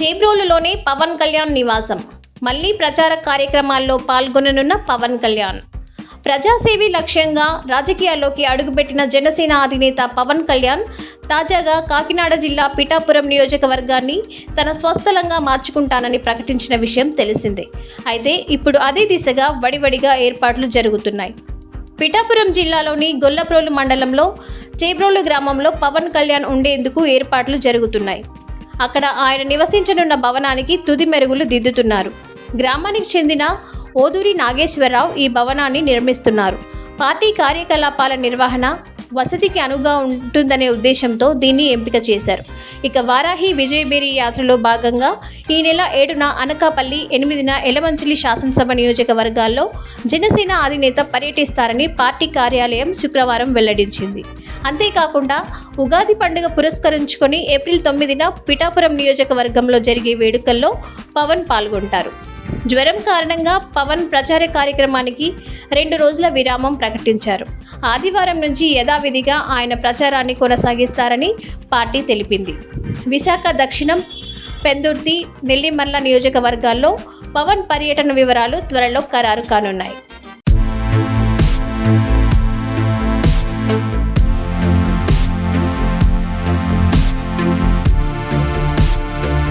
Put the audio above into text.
చేబ్రోలులోనే పవన్ కళ్యాణ్ నివాసం. మళ్ళీ ప్రచార కార్యక్రమాల్లో పాల్గొననున్న పవన్ కళ్యాణ్. ప్రజాసేవి లక్ష్యంగా రాజకీయాల్లోకి అడుగుపెట్టిన జనసేన అధినేత పవన్ కళ్యాణ్ తాజాగా కాకినాడ జిల్లా పిఠాపురం నియోజకవర్గాన్ని తన స్వస్థలంగా మార్చుకుంటానని ప్రకటించిన విషయం తెలిసిందే. అయితే ఇప్పుడు అదే దిశగా వడివడిగా ఏర్పాట్లు జరుగుతున్నాయి. పిఠాపురం జిల్లాలోని గొల్లప్రోలు మండలంలో చేబ్రోలు గ్రామంలో పవన్ కళ్యాణ్ ఉండేందుకు ఏర్పాట్లు జరుగుతున్నాయి. అక్కడ ఆయన నివసించనున్న భవనానికి తుది మెరుగులు దిద్దుతున్నారు. గ్రామానికి చెందిన ఓదూరి నాగేశ్వరరావు ఈ భవనాన్ని నిర్మిస్తున్నారు. పార్టీ కార్యకలాపాల నిర్వహణ వసతికి అనువుగా ఉంటుందనే ఉద్దేశంతో దీన్ని ఎంపిక చేశారు. ఇక వారాహి విజయబేరి యాత్రలో భాగంగా ఈ నెల ఏడున అనకాపల్లి ఎనిమిదిన ఎలమంచిలి శాసనసభ నియోజకవర్గాల్లో జనసేన అధినేత పర్యటిస్తారని పార్టీ కార్యాలయం శుక్రవారం వెల్లడించింది. అంతేకాకుండా ఉగాది పండుగ పురస్కరించుకొని ఏప్రిల్ తొమ్మిదిన పిఠాపురం నియోజకవర్గంలో జరిగే వేడుకల్లో పవన్ పాల్గొంటారు. జ్వరం కారణంగా పవన్ ప్రచార కార్యక్రమానికి రెండు రోజుల విరామం ప్రకటించారు. ఆదివారం నుంచి యథావిధిగా ఆయన ప్రచారాన్ని కొనసాగిస్తారని పార్టీ తెలిపింది. విశాఖ దక్షిణం పెందుర్తి నెల్లిమర్ల నియోజకవర్గాల్లో పవన్ పర్యటన వివరాలు త్వరలో ఖరారు కానున్నాయి.